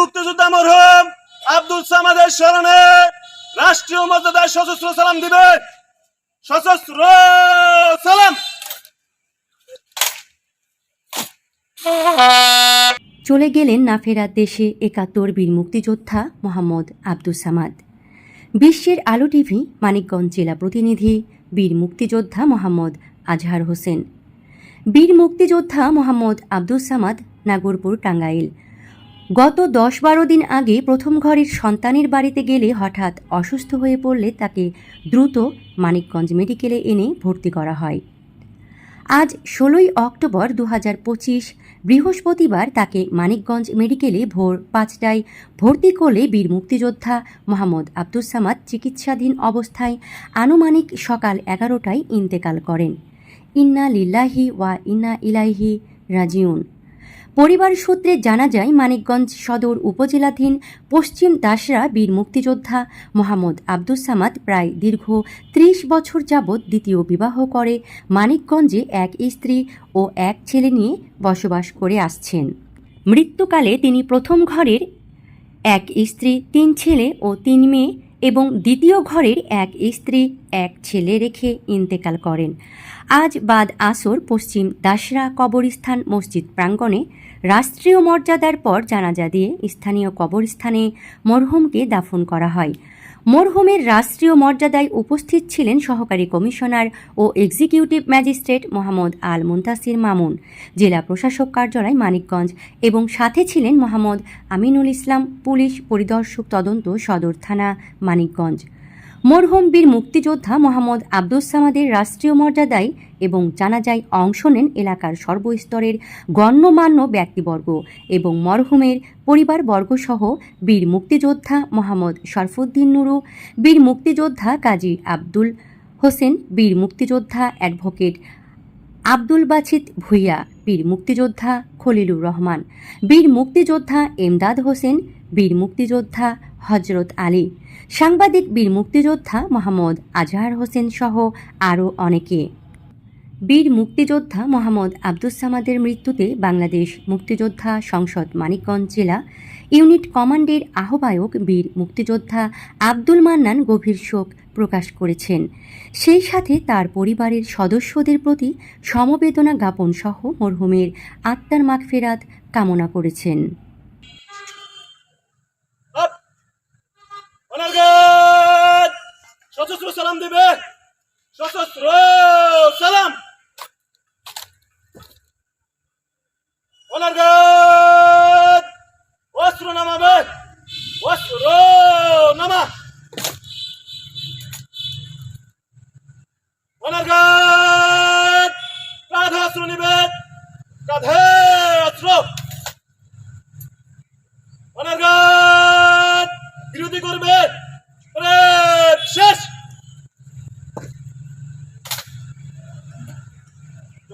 মুক্তিযোদ্ধা মরহুম আব্দুল সামাদের স্মরণে রাষ্ট্রীয় মর্যাদায় সশস্ত্র সালাম দিবে। সশস্ত্র সালাম। চলে গেলেন না ফেরার দেশে একাত্তর বীর মুক্তিযোদ্ধা মোহাম্মদ আব্দুস সামাদ। বিশ্বের আলো টিভি, মানিকগঞ্জ জেলা প্রতিনিধি, বীর মুক্তিযোদ্ধা মোহাম্মদ আজহার হোসেন। বীর মুক্তিযোদ্ধা মোহাম্মদ আব্দুস সামাদ, নাগরপুর টাঙ্গাইল। গত দশ বারো দিন আগে প্রথম ঘরের সন্তানের বাড়িতে গেলে হঠাৎ অসুস্থ হয়ে পড়লে তাকে দ্রুত মানিকগঞ্জ মেডিকেলে এনে ভর্তি করা হয়। আজ ষোলোই অক্টোবর দু বৃহস্পতিবার তাকে মানিকগঞ্জ মেডিকেলে ভোর পাঁচটায় ভর্তি করলে বীর মুক্তিযোদ্ধা মোহাম্মদ আব্দুস সামাদ চিকিৎসাধীন অবস্থায় আনুমানিক সকাল এগারোটায় ইন্তেকাল করেন। ইন্না লিল্লাহি ওয়া ইন্না ইলাইহি রাজিউন। পরিবার সূত্রে জানা যায়, মানিকগঞ্জ সদর উপজেলাধীন পশ্চিম দাসরা বীর মুক্তিযোদ্ধা মোহাম্মদ আব্দুস সামাদ প্রায় দীর্ঘ ত্রিশ বছর যাবৎ দ্বিতীয় বিবাহ করে। মানিকগঞ্জে এক স্ত্রী ও এক ছেলে নিয়ে বসবাস করে আসছেন। মৃত্যুকালে তিনি প্রথম ঘরের এক স্ত্রী, তিন ছেলে ও তিন মেয়ে এবং দ্বিতীয় ঘরের এক স্ত্রী এক ছেলে রেখে ইন্তেকাল করেন। আজ বাদ আসর পশ্চিম দাসরা কবরস্থান মসজিদ প্রাঙ্গণে রাষ্ট্রীয় মর্যাদার পর জানাজা দিয়ে স্থানীয় কবরস্থানে মরহুমকে দাফন করা হয়। মরহুমের রাষ্ট্রীয় মর্যাদায় উপস্থিত ছিলেন সহকারী কমিশনার ও এক্সিকিউটিভ ম্যাজিস্ট্রেট মোহাম্মদ আল মুন্তাসির মামুন, জেলা প্রশাসক কার্যালয় মানিকগঞ্জ এবং সাথে ছিলেন মোহাম্মদ আমিনুল ইসলাম, পুলিশ পরিদর্শক তদন্ত সদর থানা মানিকগঞ্জ। মরহুম বীর মুক্তিযোদ্ধা মোহাম্মদ আব্দুস সামাদের রাষ্ট্রীয় মর্যাদায় এবং জানাজায় অংশ নেন এলাকার সর্বস্তরের গণ্যমান্য ব্যক্তিবর্গ এবং মরহুমের পরিবারবর্গসহ বীর মুক্তিযোদ্ধা মোহাম্মদ শরফুদ্দিন নুরু, বীর মুক্তিযোদ্ধা কাজী আব্দুল হোসেন, বীর মুক্তিযোদ্ধা অ্যাডভোকেট আব্দুল বাছিদ ভুইয়া, বীর মুক্তিযোদ্ধা খলিলুর রহমান, বীর মুক্তিযোদ্ধা এমদাদ হোসেন, বীর মুক্তিযোদ্ধা হজরত আলী। সাংবাদিক, বীর মুক্তিযোদ্ধা মোহাম্মদ আজহার হোসেন সহ আরও অনেকে। বীর মুক্তিযোদ্ধা মোহাম্মদ আব্দুস সামাদের মৃত্যুতে বাংলাদেশ মুক্তিযোদ্ধা সংসদ মানিকগঞ্জ জেলা ইউনিট কমান্ডের আহ্বায়ক বীর মুক্তিযোদ্ধা আব্দুল মান্নান গভীর শোক প্রকাশ করেছেন। সেই সাথে তার পরিবারের সদস্যদের প্রতি সমবেদনা জ্ঞাপন সহ মরহুমের আত্মার মাগফেরাত কামনা করেছেন। অনার্গত সশস্ত্র সালাম দেবেন সশস্ত্র সালাম। অনার্গত অস্ত্র নামাবেন অস্ত্র নামা। অনার্গত কাঁধে অস্ত্র নেবেন কাঁধে অস্ত্র। অনার্গত বিরোধী করবে।